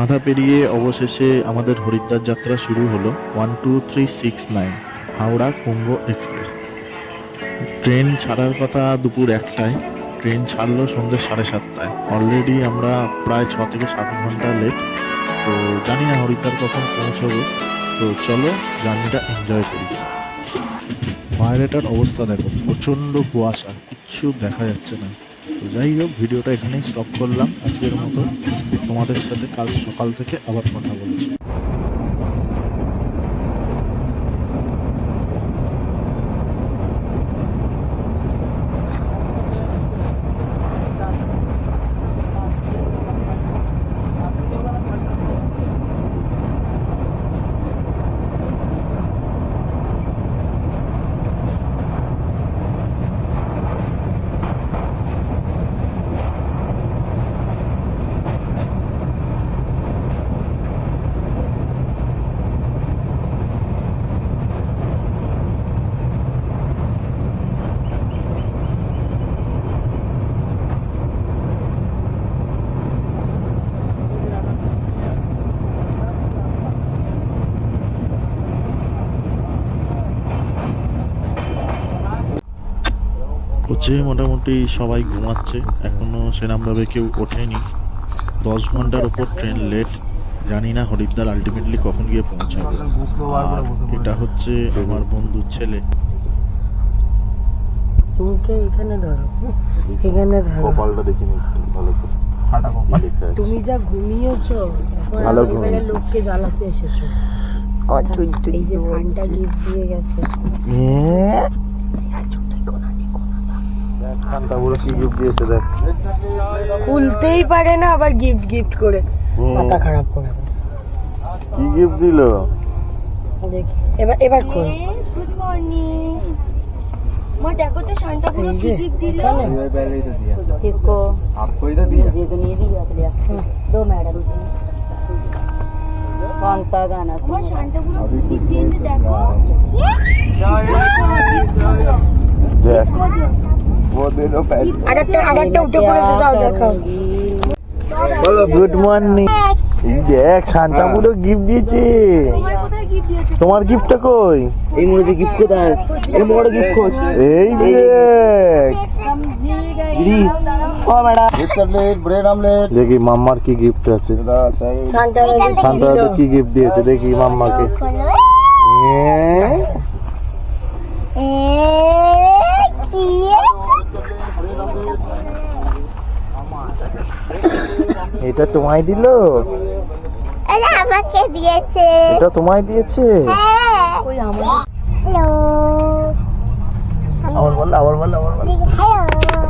বাধা পেরিয়ে অবশেষে আমাদের হরিদ্বার যাত্রা শুরু হলো one two three six nine Howrah Kumbh express. Train ছাড়ার কথা দুপুর একটায়, ট্রেন ছাড়লো সন্ধ্যে সাড়ে সাতটায়। অলরেডি আমরা প্রায় ছ থেকে সাত ঘণ্টা লেট তো জানি না হরিদ্বার কখন পৌঁছবো, তো চলো জার্নিটা এনজয় করি। বাইরেটার অবস্থা দেখো, প্রচণ্ড কুয়াশা, কিচ্ছু দেখা যাচ্ছে না। তো যাই হোক, ভিডিওটা এখানেই স্টপ করলাম। আজকের মতো তোমাদের সাথে কাল সকাল থেকে আবার কথা বলছি। কোচে মোটামুটি সবাই ঘুমাচ্ছে। এখনও সেরমভাবে কেউ ওঠেনি। দশ ঘণ্টার ওপর ট্রেন লেট জানি না হরিদ্বার আলটিমেটলি কখন গিয়ে পৌঁছাবে। আর এটা হচ্ছে আমার বন্ধুর ছেলে। তুমি এখানে ধরো। এখানে ধরো। কপালটা দেখে নিচ্ছি ভালো করে। তুমি যা ঘুমিয়েছো ভালো লোককে জ্বালাতে এসেছ। এই যে সানটা গিফট দিয়ে গেছে। দেখ শান্তাপুরে কি গিফট দিয়েছে দেখ খুলতেই পারে না আবার গিফট গিফট করে মাথা খারাপ করে দেয়। কি গিফট দিল দেখি এবার এবার খোল गुड मॉर्निंग मैं देखो तो शांता এই पूरा যে ठीक दिल এখানে किसको आपको ही तो दिया मुझे तो नहीं दिया दिया दो मैडम जी कौन सा गाना मैं सुन शांता पूरा ठीक दिल देखो देख वो বলো গুড মর্নিং দেখ গিফট তোমার গিফটটা কই? এই মনে গিফট এই গিফট এই গিফট দেখি। মাম্মার কি গিফট আছে। শান্তা কি গিফট দিয়েছে দেখি মাম্মাকে। এ? এটা তোমায় দিল? আমাকে দিয়েছে। এটা তোমায় দিয়েছে? হ্যালো। আবার বল আবার বল আবার বল। হ্যালো।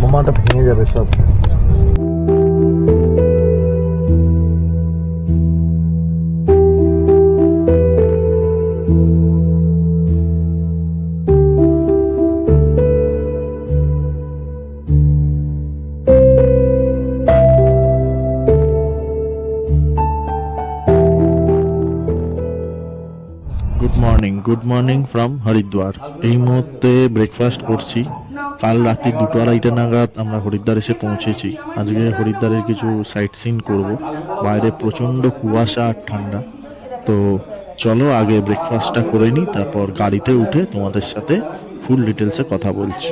মামাটা ভেঙে যাবে সব। গুড মর্নিং ফ্রম হরিদ্বার এই মুহূর্তে ব্রেকফাস্ট করছি। কাল রাত্রি দুটো আড়াইটা নাগাদ আমরা হরিদ্বার এসে পৌঁছেছি। আজকে হরিদ্বারের কিছু সাইট সিন করব। বাইরে প্রচণ্ড কুয়াশা আর ঠান্ডা। তো চলো আগে ব্রেকফাস্টটা করে নিই, তারপর গাড়িতে উঠে তোমাদের সাথে ফুল ডিটেলসে কথা বলছি।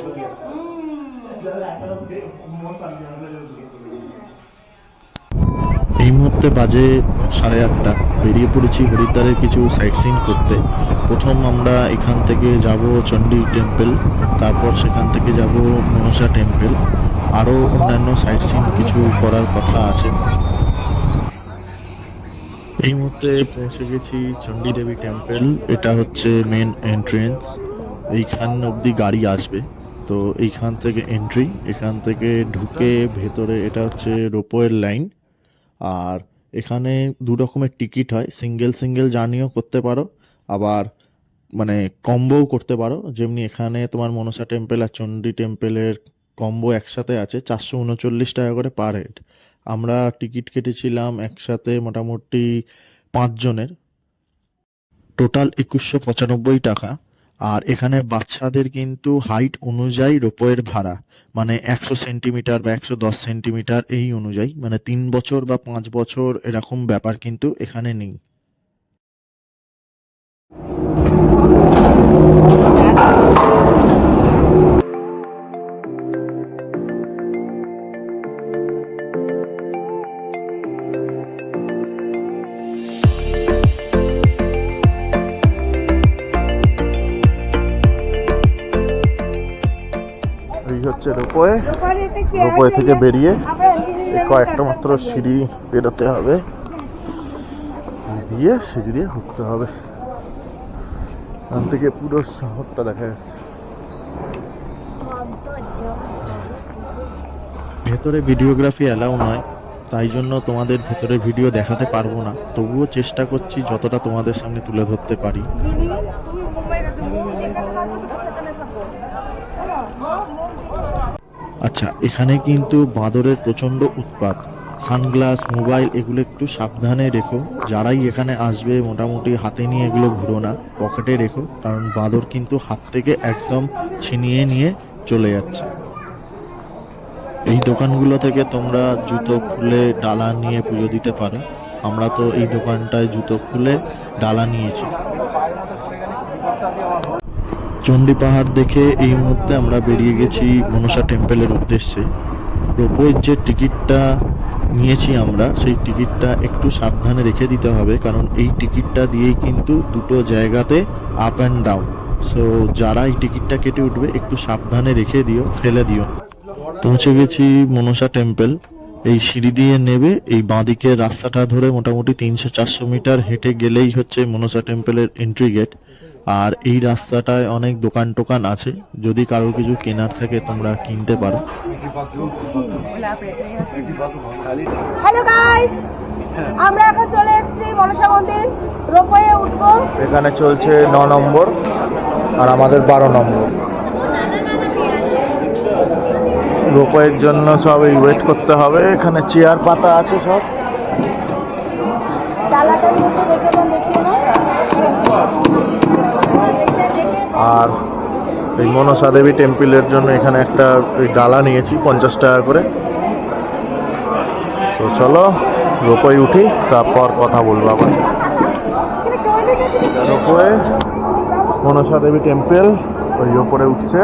মুহূর্তে বাজে সাড়ে আটটা। বেরিয়ে পড়েছি হরিদ্বারের কিছু সাইট সিন করতে। প্রথম আমরা এখান থেকে যাব চণ্ডী টেম্পল তারপর সেখান থেকে যাব মনসা টেম্পল আরও অন্যান্য সাইট সিন কিছু করার কথা আছে। এই মুহূর্তে পৌঁছে গেছি চণ্ডী দেবী টেম্পল এটা হচ্ছে মেন এন্ট্রেন্স এইখান অবধি গাড়ি আসবে। তো এইখান থেকে এন্ট্রি এখান থেকে ঢুকে ভেতরে এটা হচ্ছে রোপওয়ের লাইন আর এখানে দু রকমের টিকিট হয়। সিঙ্গেল সিঙ্গেল জার্নিও করতে পারো। আবার মানে কম্বোও করতে পারো। যেমনি এখানে তোমার মনসা টেম্পেল আর চণ্ডী টেম্পেলের কম্বো একসাথে আছে, চারশো উনচল্লিশ টাকা করে পার হেড। আমরা টিকিট কেটেছিলাম একসাথে মোটামুটি পাঁচজনের। টোটাল একুশশো পঁচানব্বই টাকা। আর এখানে বাচ্চাদের কিন্তু হাইট অনুযায়ী রোপোয়ের ভাড়া মানে একশো সেন্টিমিটার বা একশো দশ সেন্টিমিটার এই অনুযায়ী মানে তিন বছর বা পাঁচ বছর এরকম ব্যাপার কিন্তু এখানে নেই। হচ্ছে রোপওয়ে রোপওয়ে থেকে বেরিয়ে কয়েকটা মাত্র সিঁড়ি বেরোতে হবে। দিয়ে সিঁড়ি দিয়ে উঠতে হবে। এখান থেকে পুরো শহরটা দেখা যাচ্ছে। ভেতরে ভিডিওগ্রাফি অ্যালাউ নয়, তাই জন্য তোমাদের ভেতরে ভিডিও দেখাতে পারব না। তবুও চেষ্টা করছি যতটা তোমাদের সামনে তুলে ধরতে পারি। আচ্ছা এখানে কিন্তু বাঁদরের প্রচণ্ড উৎপাত। সানগ্লাস, মোবাইল, এগুলো একটু সাবধানে রেখো। যারাই এখানে আসবে, মোটামুটি হাতে নিয়ে এগুলো ঘুরো না, পকেটে রেখো, কারণ বাঁদর কিন্তু হাত থেকে একদম ছিনিয়ে নিয়ে চলে যাচ্ছে। এই দোকানগুলো থেকে তোমরা জুতো খুলে ডালা নিয়ে পুজো দিতে পারো। আমরা তো এই দোকানটায় জুতো খুলে ডালা নিয়েছি। চণ্ডী পাহাড় দেখে এই মুহূর্তে আমরা বেরিয়ে গেছি মনসা টেম্পেলের উদ্দেশ্যে। রোপওয়ের যে টিকিটটা নিয়েছি আমরা, সেই টিকিটটা একটু সাবধানে রেখে দিতে হবে, কারণ এই টিকিটটা দিয়েই কিন্তু দুটো জায়গাতে আপ অ্যান্ড ডাউন সো যারা এই টিকিটটা কেটে উঠবে, একটু সাবধানে রেখে দিও, ফেলে দিও। পৌঁছে গেছি মনসা টেম্পেল। এই সিঁড়ি দিয়ে নেবে, এই বাঁদিকের রাস্তাটা ধরে মোটামুটি তিনশো চারশো মিটার হেঁটে গেলেই হচ্ছে মনসা টেম্পলের এন্ট্রি গেট আর এই রাস্তাটায় অনেক দোকান টোকান আছে। যদি কারোর কিছু কেনার থাকে তোমরা কিনতে পারো। হ্যালো গাইস আমরা এখন চলে এসেছি মনসা মন্দির। রোপওয়ে উঠবো। এখানে চলছে ন নম্বর আর আমাদের বারো নম্বর। রোপওয়ের জন্য সব এই ওয়েট করতে হবে। এখানে চেয়ার পাতা আছে সব। নিচে দেখে আর এই মনসা দেবী টেম্পলের জন্য এখানে একটা ওই ডালা নিয়েছি, পঞ্চাশ টাকা করে। তো চলো রোপওয়ে উঠি, তারপর কথা বলব আবার। রোপয়ে মনসা দেবী টেম্পেল, ওই ওপরে উঠছে।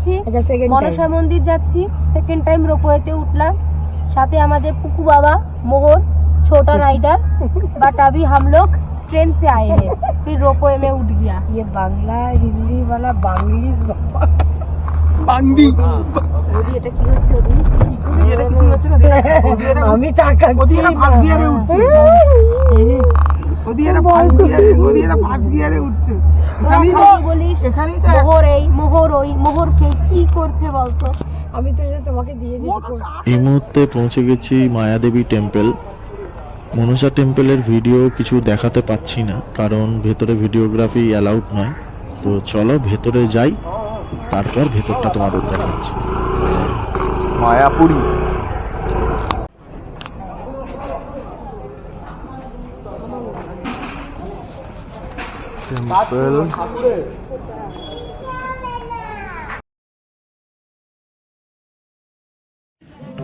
গেছি মনসা মন্দির যাচ্ছি সেকেন্ড টাইম রোপওয়েতে উঠলাম साथे আমাদের পুকু बाबा मोहन छोटा राइडर बट अभी हम लोग ट्रेन से आए हैं फिर रोपवे में उठ गया ये बांग्ला हिंदी वाला बांग्लिश বান্দি ওদি এটা কি হচ্ছে ওদি এটা কি হচ্ছে না আমি তাকাচ্ছি ওদি এটা ফার্স্ট গিয়ারে উঠছে ওদি এটা ফার্স্ট গিয়ারে ওদি এটা ফার্স্ট গিয়ারে উঠছে এখানেই তো বলিস এখানেই তো মোহর এই মোহর ওই মোহর কে কি করছে বলতো? আমি তো তোমাকে দিয়ে এই মুহূর্তে পৌঁছে গেছি মায়াদেবী টেম্পল। মনসা টেম্পলের ভিডিও কিছু দেখাতে পাচ্ছি না কারণ ভেতরে ভিডিওগ্রাফি অ্যালাউড নয়। তো চলো ভেতরে যাই তারপর ভেতরটা তোমাদের দেখাচ্ছি। মায়াপুরী।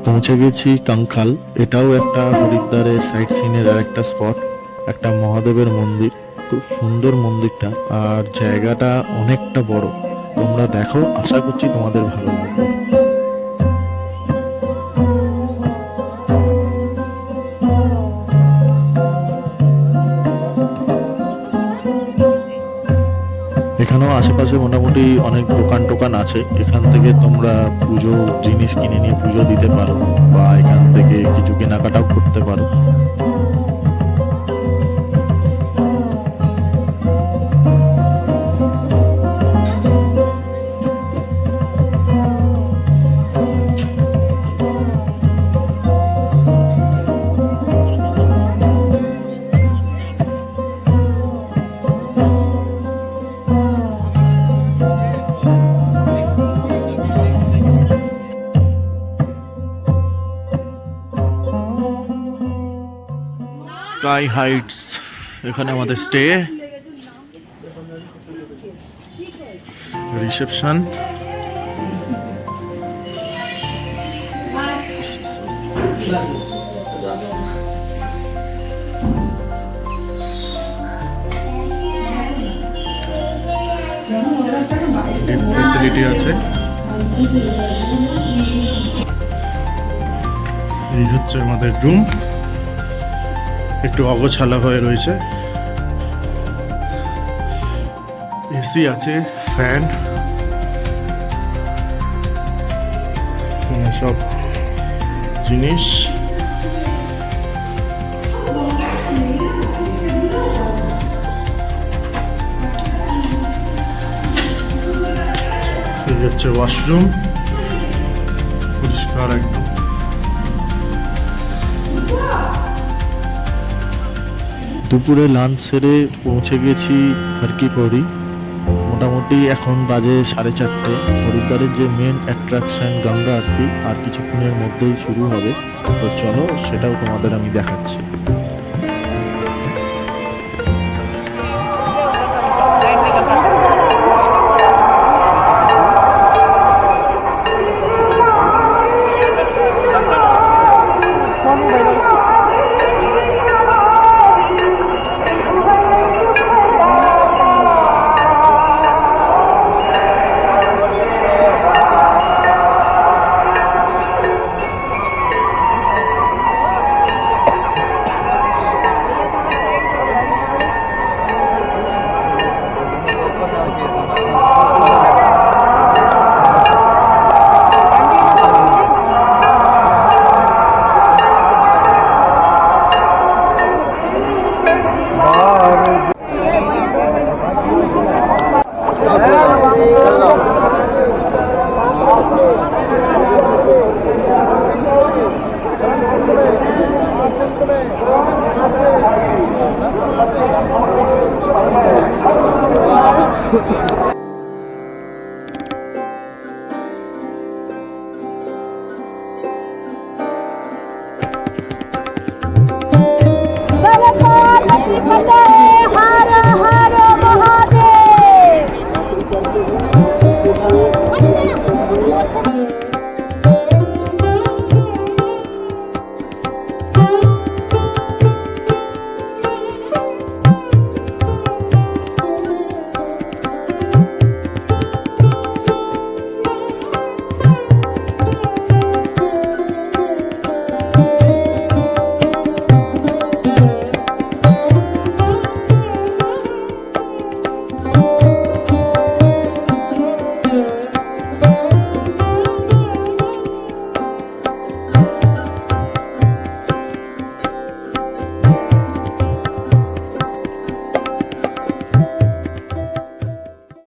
পৌঁছে গেছি কাঙ্খাল। এটাও একটা হরিদ্বারের সাইট সিনের আর একটা স্পট একটা মহাদেবের মন্দির। খুব সুন্দর মন্দিরটা আর জায়গাটা অনেকটা বড়। তোমরা দেখো আশা করছি তোমাদের ভালো লাগবে। এখানেও আশেপাশে মোটামুটি অনেক দোকান টোকান আছে। এখান থেকে তোমরা পুজো জিনিস কিনে নিয়ে পুজো দিতে পারো বা এখান থেকে কিছু কেনাকাটাও করতে পারো। স্কাই হাইটস এখানে আমাদের স্টে রিসেপশন ফেসিলিটি আছে। এই হচ্ছে আমাদের রুম একটু অগোছালা হয়ে রয়েছে। এসি আছে ফ্যান। সব জিনিস। হচ্ছে ওয়াশরুম। পরিষ্কার একদম। দুপুরে লাঞ্চ সেরে পৌঁছে গেছি আর কি পরি মোটামুটি এখন বাজে সাড়ে চারটে। হরিদ্বারের যে মেন অ্যাট্রাকশন গঙ্গা আরতি, আর কিছুক্ষণের মধ্যেই শুরু হবে। তো চলো, সেটাও তোমাদের আমি দেখাচ্ছি। করবে